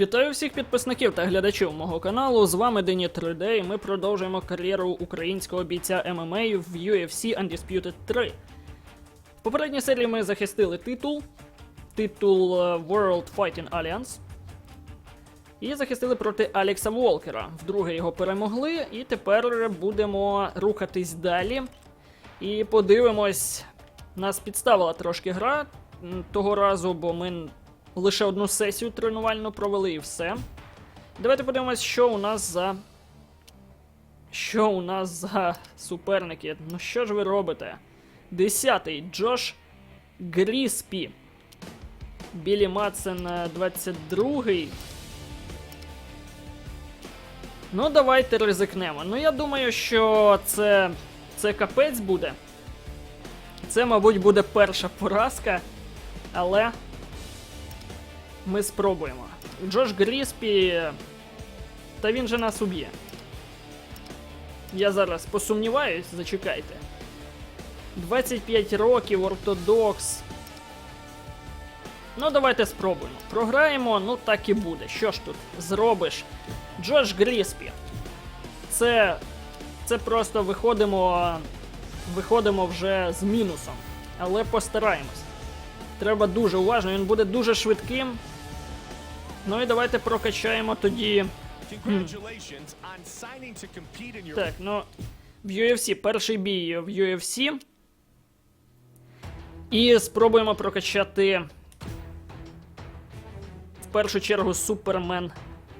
Вітаю всіх підписників та глядачів мого каналу. З вами Дені 3D і ми продовжуємо кар'єру українського бійця ММА в UFC Undisputed 3. В попередній серії ми захистили титул, титул е, World Fighting Alliance. І захистили проти Алекса Волкера. Вдруге його перемогли, і тепер будемо рухатись далі. І подивимось, нас підставила трошки гра того разу, бо ми лише одну сесію тренувальну провели і все. Давайте подивимось, що у нас за. Що у нас за суперники? Ну що ж ви робите? Десятий Джош Гріспі. Білі Мадсен е, 22-й. Ну, давайте ризикнемо. Ну, я думаю, що це. це капець буде. Це, мабуть, буде перша поразка. Але ми спробуємо. Джош Гріспі. Та він же нас уб'є. Я зараз посумніваюсь, зачекайте. 25 років, ортодокс. Ну, давайте спробуємо. Програємо, ну так і буде. Що ж тут зробиш? Джош Гріспі. Це. Це просто виходимо. Виходимо вже з мінусом. Але постараємось. Треба дуже уважно, він буде дуже швидким. Ну і давайте прокачаємо тоді. Так, ну. В UFC, перший бій в UFC. І спробуємо прокачати. В першу чергу Супермен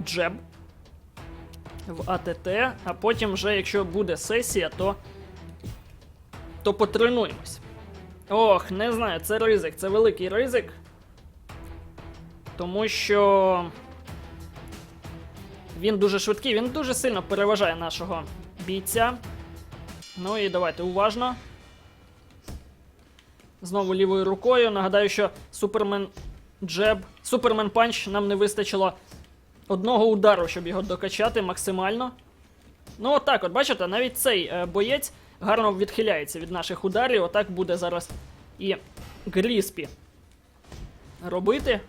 Джеб в АТТ, а потім вже, якщо буде сесія, то. то потренуємось. Ох, не знаю, це ризик, це великий ризик. Тому що. Він дуже швидкий, він дуже сильно переважає нашого бійця. Ну і давайте уважно. Знову лівою рукою. Нагадаю, що Супермен Джеб, Супермен Панч нам не вистачило одного удару, щоб його докачати максимально. Ну, отак, от, бачите, навіть цей е, боєць гарно відхиляється від наших ударів. Отак буде зараз і Гріспі робити.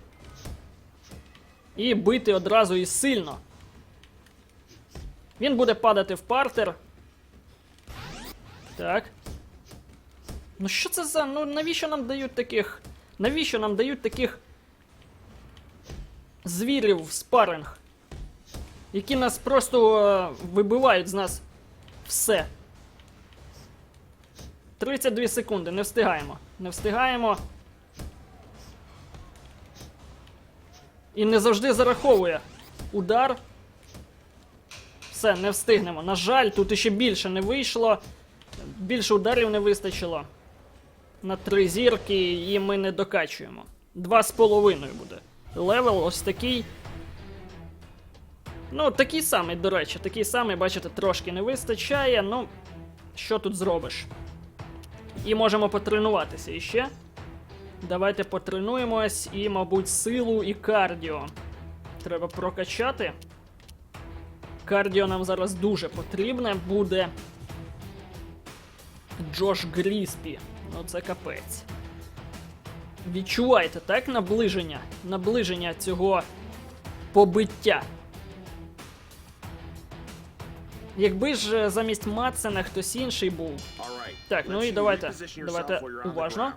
І бити одразу і сильно. Він буде падати в партер. Так. Ну що це за. Ну навіщо нам дають таких. Навіщо нам дають таких. Звірів в спаринг? Які нас просто е, вибивають з нас все. 32 секунди, не встигаємо. Не встигаємо. І не завжди зараховує удар. Все, не встигнемо. На жаль, тут іще більше не вийшло. Більше ударів не вистачило. На три зірки і ми не докачуємо. Два з половиною буде. Левел ось такий. Ну, такий самий, до речі, такий самий, бачите, трошки не вистачає. Ну, що тут зробиш? І можемо потренуватися іще. Давайте потренуємось і, мабуть, силу і кардіо. Треба прокачати. Кардіо нам зараз дуже потрібне буде. Джош Гріспі. Ну це капець. Відчувайте, так, наближення? Наближення цього побиття. Якби ж е, замість Матсена хтось інший був. Так, ну і давайте. Давайте уважно.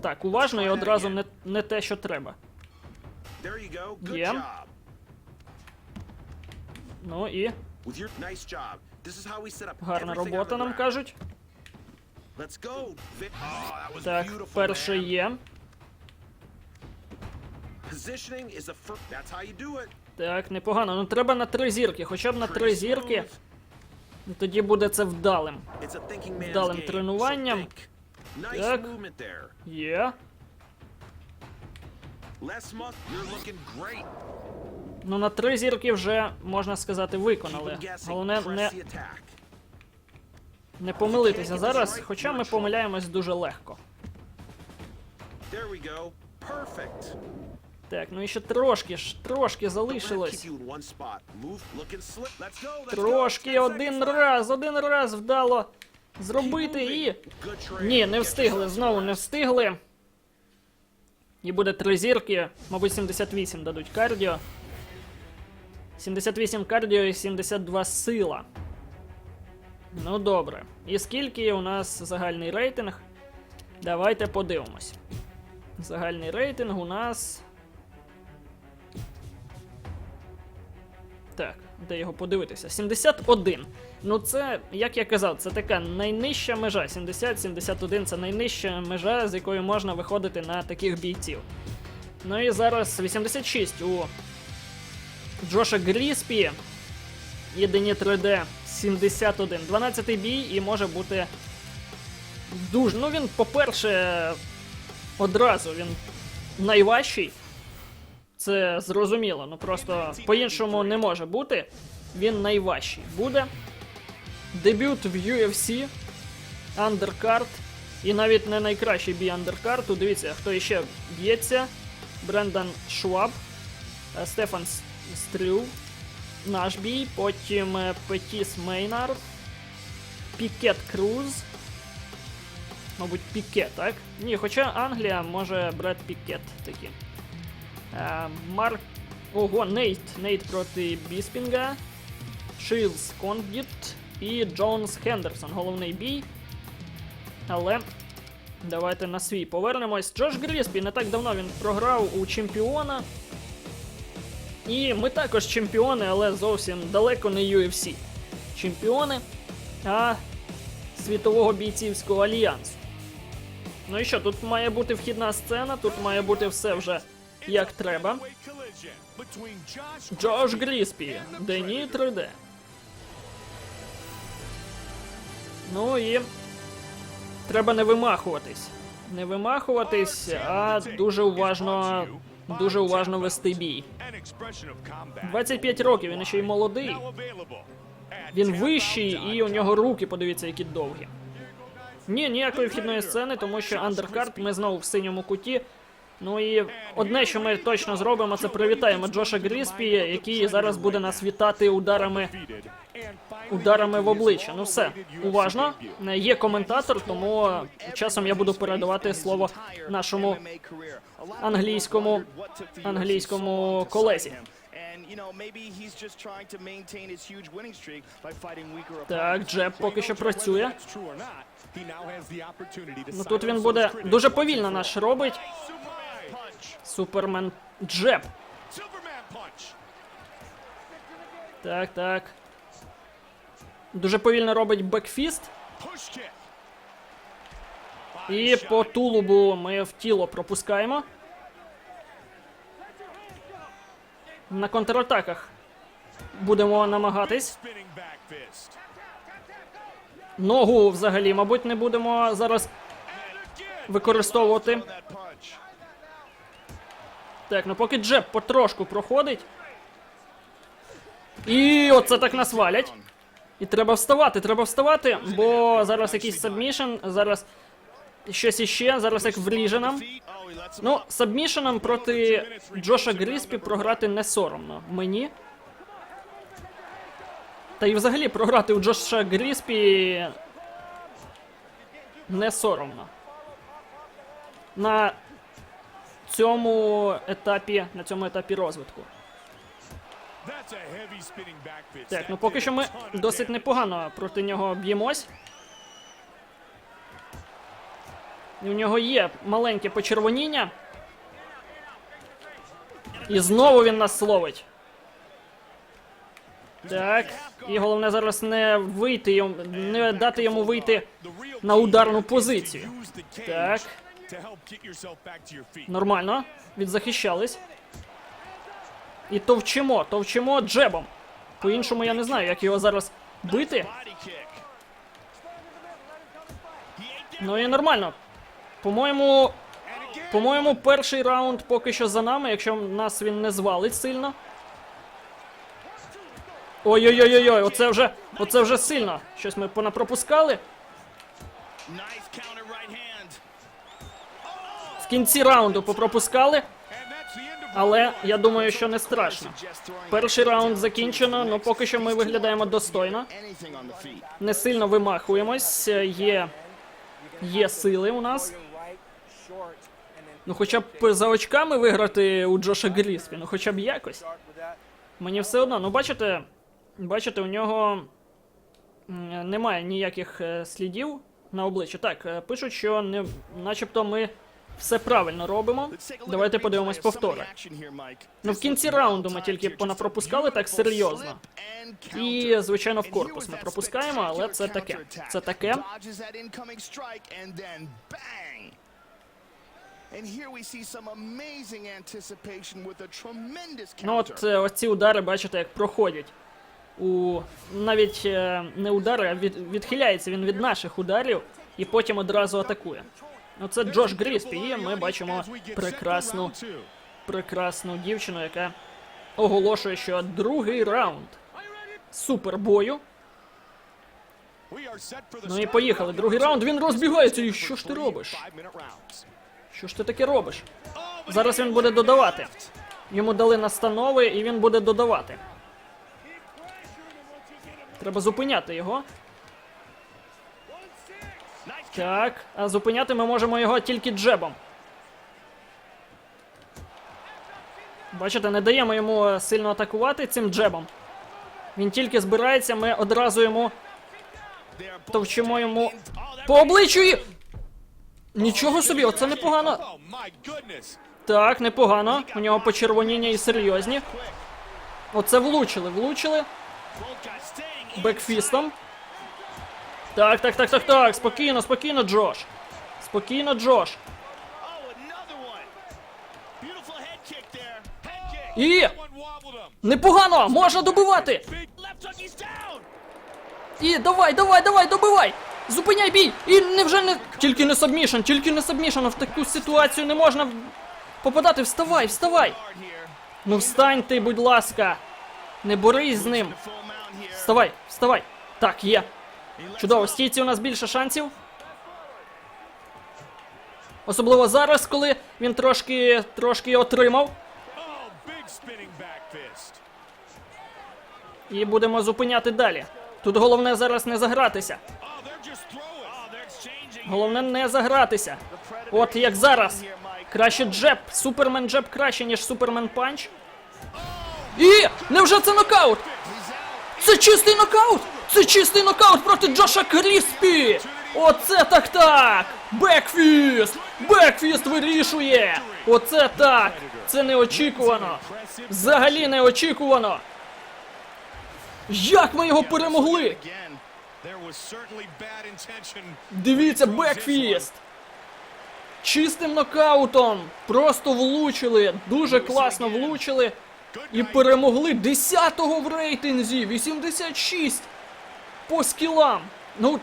Так, уважно і одразу не, не те, що треба. Job. Ну і гарна робота нам кажуть. Oh, Так, перше є. Так, непогано. Ну треба на три зірки, хоча б на три зірки. Ну, Тоді буде це вдалим. Вдалим тренуванням. Так. Є. Ну на три зірки вже, можна сказати, виконали. Головне не, не помилитися зараз, хоча ми помиляємось дуже легко. Так, ну і ще трошки ж, трошки залишилось. Трошки go. 10 один раз, один раз вдало зробити і. Ні, не встигли, знову не встигли. І буде три зірки, мабуть, 78 дадуть кардіо. 78 кардіо і 72 сила. Ну добре. І скільки у нас загальний рейтинг? Давайте подивимось. Загальний рейтинг у нас. Так, де його подивитися? 71. Ну, це, як я казав, це така найнижча межа. 70-71 це найнижча межа, з якою можна виходити на таких бійців. Ну і зараз 86 у Джоша Гріспі. Єдині 3D 71. 12 бій і може бути дуже. Ну він, по-перше, одразу він найважчий. Це зрозуміло, ну просто по-іншому не може бути. Він найважчий буде. Дебют в UFC, андеркарт. І навіть не найкращий бій андеркарту. Дивіться, хто іще б'ється. Брендан Шваб, е, Стефан Стрю, наш бій, потім е, Петіс Мейнард, Пікет Круз. Мабуть, Пікет, так? Ні, хоча Англія може Бред Пікет такі. Е, Марк. Ого, Нейт. Нейт проти Біспінга. Шилз Кондіт і Джонс Хендерсон. Головний бій. Але давайте на свій повернемось. Джош Гріспі не так давно він програв у чемпіона. І ми також чемпіони, але зовсім далеко не UFC. Чемпіони, а світового бійцівського альянсу. Ну і що, тут має бути вхідна сцена, тут має бути все вже як треба. Джош Гріспі, Дені 3D. Ну і. Треба не вимахуватись. Не вимахуватись, а дуже уважно. Дуже уважно вести бій. An expression 25 років, він ще й молодий. Він вищий, і у нього руки, подивіться, які довгі. Ні, ніякої вхідної сцени, тому що андеркарт ми знову в синьому куті. Ну і одне, що ми точно зробимо, це привітаємо Джоша Гріспі, який зараз буде нас вітати ударами ударами в обличчя. Ну все, уважно. Є коментатор, тому часом я буду передавати слово нашому англійському англійському колезі. Так, Джеб поки що працює. Ну тут він буде дуже повільно наш робить. Супермен Джеб. Так, так. Дуже повільно робить бекфіст. І по тулубу ми в тіло пропускаємо. На контратаках будемо намагатись. Ногу взагалі, мабуть, не будемо зараз використовувати. Так, ну поки джеб потрошку проходить. І оце так нас валять. І треба вставати, треба вставати, бо зараз якийсь сабмішн, зараз щось іще, зараз як him Ну, сабмішеном проти Джоша Гріспі програти не соромно. Мені. Та й взагалі програти у Джоша Гріспі не соромно. На цьому етапі, на цьому етапі розвитку. Так, ну поки що ми досить непогано проти нього б'ємось. У нього є маленьке почервоніння. І знову він нас словить. Так. І головне зараз не вийти йому, не дати йому вийти на ударну позицію. Так, нормально. Відзахищались. І товчимо, товчимо джебом. По-іншому я не знаю, як його зараз бити. Ну і нормально. По-моєму, по-моєму, перший раунд поки що за нами, якщо нас він не звалить сильно. Ой-ой-ой-ой, оце вже, оце вже сильно. Щось ми понапропускали. Nice counter right hand. В кінці раунду попропускали, але я думаю, що не страшно. Перший раунд закінчено, ну поки що ми виглядаємо достойно. Не сильно вимахуємось. Є, є сили у нас. Ну хоча б за очками виграти у Джоша Гріспі, ну хоча б якось. Мені все одно, ну бачите, бачите, у нього немає ніяких е, слідів на обличчі. Так, е, пишуть, що не, начебто ми все правильно робимо. Давайте подивимось повтори. Ну, в кінці раунду ми тільки понапропускали так серйозно. І, звичайно, в корпус ми пропускаємо, але це таке. Це таке. Ну от е, ось ці удари, бачите, як проходять. У навіть е, не удари, а від, відхиляється він від наших ударів і потім одразу атакує. Ну це Джош Гріспі, і ми бачимо прекрасну, прекрасну дівчину, яка оголошує, що другий раунд супербою. Ну і поїхали. Другий раунд. Він розбігається. І що ж ти робиш? Що ж ти таке робиш? Зараз він буде додавати. Йому дали настанови, і він буде додавати. Треба зупиняти його. Так, а зупиняти ми можемо його тільки джебом. Бачите, не даємо йому е, сильно атакувати цим джебом. Він тільки збирається, ми одразу йому товчимо йому по обличчю і... Нічого собі, оце непогано. Так, непогано. У нього почервоніння і серйозні. Оце влучили, влучили. Бекфістом. Так, так, так, так, так. Спокійно, спокійно, Джош. Спокійно, Джош. І непогано! Можна добивати! І давай, давай, давай, добивай! Зупиняй бій! І невже не. Тільки не сабмішн, тільки не сабмішн, в таку ситуацію не можна попадати. Вставай, вставай! Ну встань ти, будь ласка! Не борись з ним! Вставай, вставай! Так, є. Чудово, стійці у нас більше шансів. Особливо зараз, коли він трошки трошки отримав. І будемо зупиняти далі. Тут головне зараз не загратися. Головне не загратися. От як зараз. Краще джеб. Супермен джеб краще, ніж супермен панч. І невже це нокаут? Це чистий нокаут! Це чистий нокаут проти Джоша Кріспі! Оце так так! Бекфіст! Бекфіст вирішує! Оце так! Це неочікувано! Взагалі неочікувано! Як ми його перемогли? Дивіться, Бекфіст! Чистим нокаутом! Просто влучили! Дуже класно влучили! І перемогли 10-го в рейтинзі, 86 по скілам. Ну,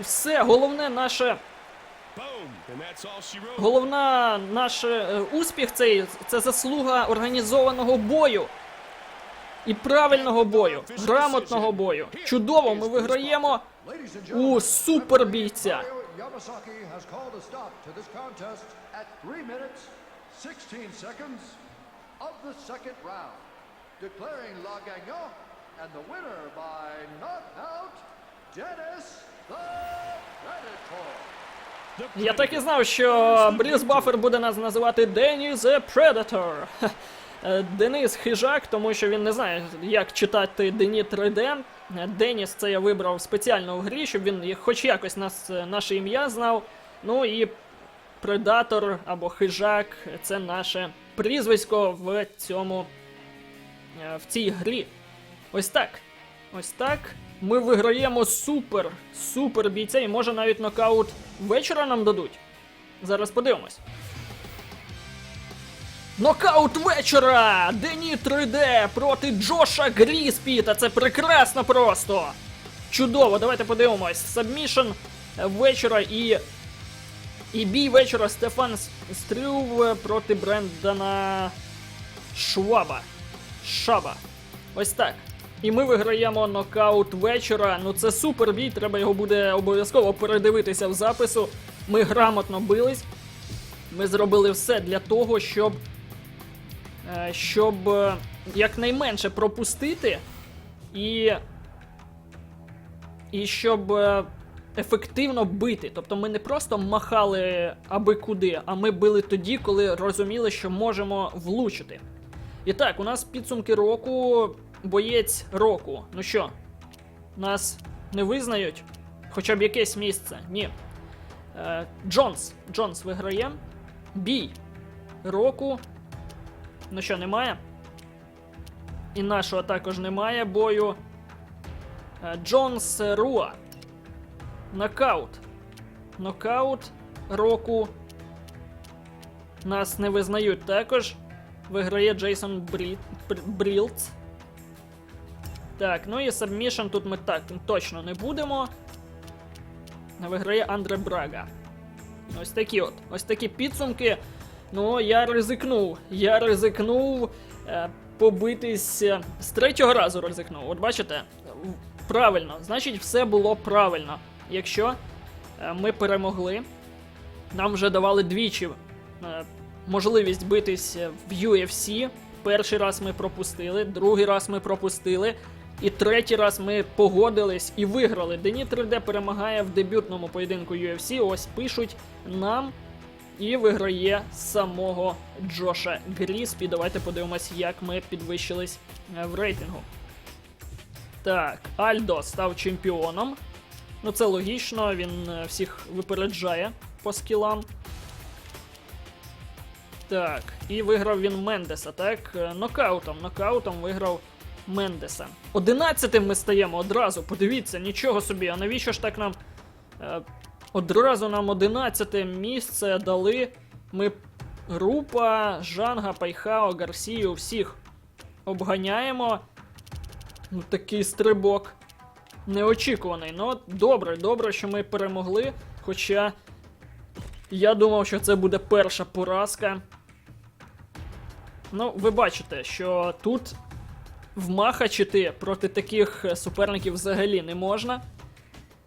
все, головне наше, головна наш е, успіх цей це заслуга організованого бою. І правильного бою, грамотного бою. Чудово, ми виграємо у супербійця. Yamasaki has called a stop to this contest at 3 minutes, 16 seconds of the second round, declaring La Gagnant and the winner by knockout, Dennis the Predator. Я так і знав, що Бріс Баффер буде нас називати Денні the Predator. Е, Денис хижак, тому що він не знає, як читати Дені 3D. Е, Деніс це я вибрав спеціально в грі, щоб він хоч якось нас, е, наше ім'я знав. Ну і Предатор або хижак це наше прізвисько в цьому в цій грі. Ось так. Ось так. Ми виграємо супер, супер бійця, і може навіть нокаут вечора нам дадуть. Зараз подивимось. Нокаут вечора! Дені 3D проти Джоша Гріспі. Та це прекрасно просто! Чудово, давайте подивимось. Сабмішн вечора і. І бій вечора Стефан Стрюв проти Брендана Шваба. Шаба. Ось так. І ми виграємо нокаут вечора. Ну це супер бій, треба його буде обов'язково передивитися в запису. Ми грамотно бились. Ми зробили все для того, щоб. е, Щоб е, якнайменше пропустити і. І щоб е, ефективно бити. Тобто ми не просто махали аби куди, а ми били тоді, коли розуміли, що можемо влучити. І так, у нас підсумки року, боєць року. Ну що, нас не визнають? Хоча б якесь місце? Ні. Е, Джонс. Джонс виграє. Бій. Року. Ну що, немає? І нашого також немає бою. Е, Джонс Руа. Нокаут. Нокаут року. Нас не визнають також. Виграє Джейсон Брі... Бр- Брілц. Так, ну і сабмішн тут ми так точно не будемо. Виграє Андре Брага. Ось такі от. Ось такі підсумки. Ну, я ризикнув. Я ризикнув е, побитись е, з третього разу ризикнув. От бачите? Правильно, значить, все було правильно. Якщо е, ми перемогли, нам вже давали двічі е, можливість битись в UFC. Перший раз ми пропустили, другий раз ми пропустили. І третій раз ми погодились і виграли. Дені 3D перемагає в дебютному поєдинку UFC. Ось пишуть нам. І виграє самого Джоша Гріспі. Давайте подивимось, як ми підвищились е, в рейтингу. Так, Альдо став чемпіоном. Ну це логічно, він е, всіх випереджає по скілам. Так, і виграв він Мендеса, так? Е, Нокаутом. Нокаутом виграв Мендеса. Одинадцятим ми стаємо одразу. Подивіться, нічого собі. А навіщо ж так нам. Е, одразу нам одинадцяте місце дали. Ми група, Жанга, Пайхао, Гарсію, всіх обганяємо. Ну, такий стрибок. Неочікуваний. Ну, добре, добре, що ми перемогли. Хоча я думав, що це буде перша поразка. Ну, ви бачите, що тут вмахачити проти таких е, суперників взагалі не можна.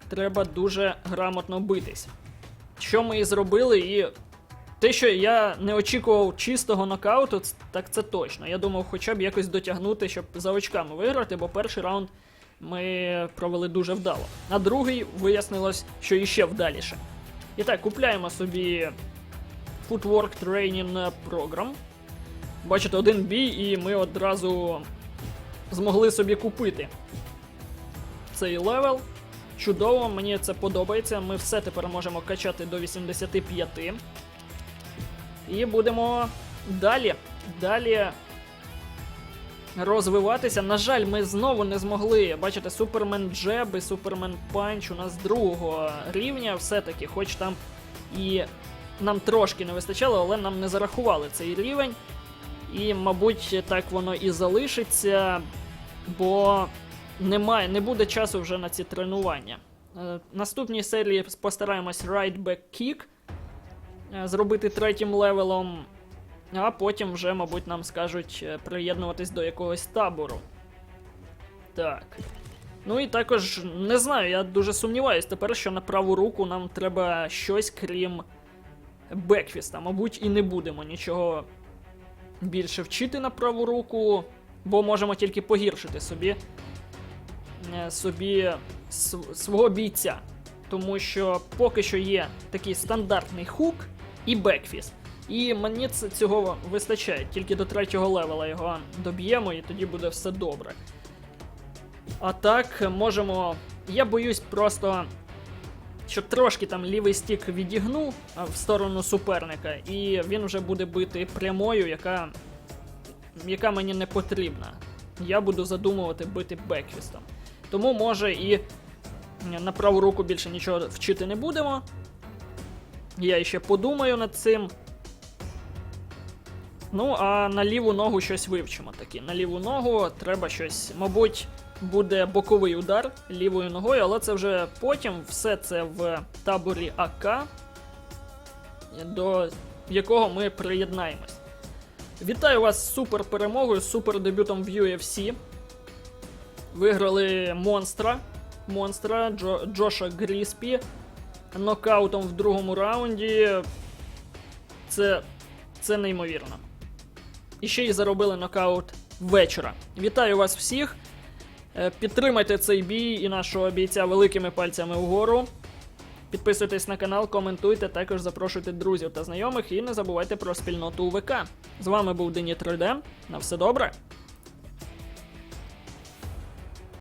Треба дуже грамотно битись. Що ми і зробили, і те, що я не очікував чистого нокауту, так це точно. Я думав, хоча б якось дотягнути, щоб за очками виграти, бо перший раунд ми провели дуже вдало. А другий вияснилось, що іще вдаліше. І так, купляємо собі Footwork Training Program. Бачите, один бій, і ми одразу змогли собі купити цей левел. Чудово, мені це подобається. Ми все тепер можемо качати до 85. І будемо далі. Далі розвиватися. На жаль, ми знову не змогли. Бачите, Супермен Джеб і Супермен Панч у нас другого рівня, все-таки, хоч там і нам трошки не вистачало, але нам не зарахували цей рівень. І, мабуть, так воно і залишиться, бо немає, не буде часу вже на ці тренування. Е, наступній серії постараємось Right Back Kick е, зробити третім левелом, а потім вже, мабуть, нам скажуть е, приєднуватись до якогось табору. Так. Ну і також не знаю, я дуже сумніваюсь тепер, що на праву руку нам треба щось крім бекфіста. Мабуть, і не будемо нічого більше вчити на праву руку, бо можемо тільки погіршити собі, е, собі свого бійця. Тому що поки що є такий стандартний хук і бекфіст. І мені ц- цього вистачає, тільки до третього левела його доб'ємо, і тоді буде все добре. А так, можемо. Я боюсь просто, що трошки там лівий стік відігну в сторону суперника, і він вже буде бити прямою, яка, яка мені не потрібна. Я буду задумувати бити бекфістом. Тому може і на праву руку більше нічого вчити не будемо. Я ще подумаю над цим. Ну, а на ліву ногу щось вивчимо таки. На ліву ногу треба щось, мабуть, буде боковий удар лівою ногою, але це вже потім все це в таборі АК, до якого ми приєднаємось. Вітаю вас з супер перемогою, супер дебютом в UFC. Виграли монстра. Монстра Джо, Джоша Гріспі нокаутом в другому раунді. Це, це неймовірно. І ще й заробили нокаут вечора. Вітаю вас всіх. Е, Підтримайте цей бій і нашого бійця великими пальцями вгору. Підписуйтесь на канал, коментуйте, також запрошуйте друзів та знайомих і не забувайте про спільноту УВК. З вами був Дені 3D. На все добре!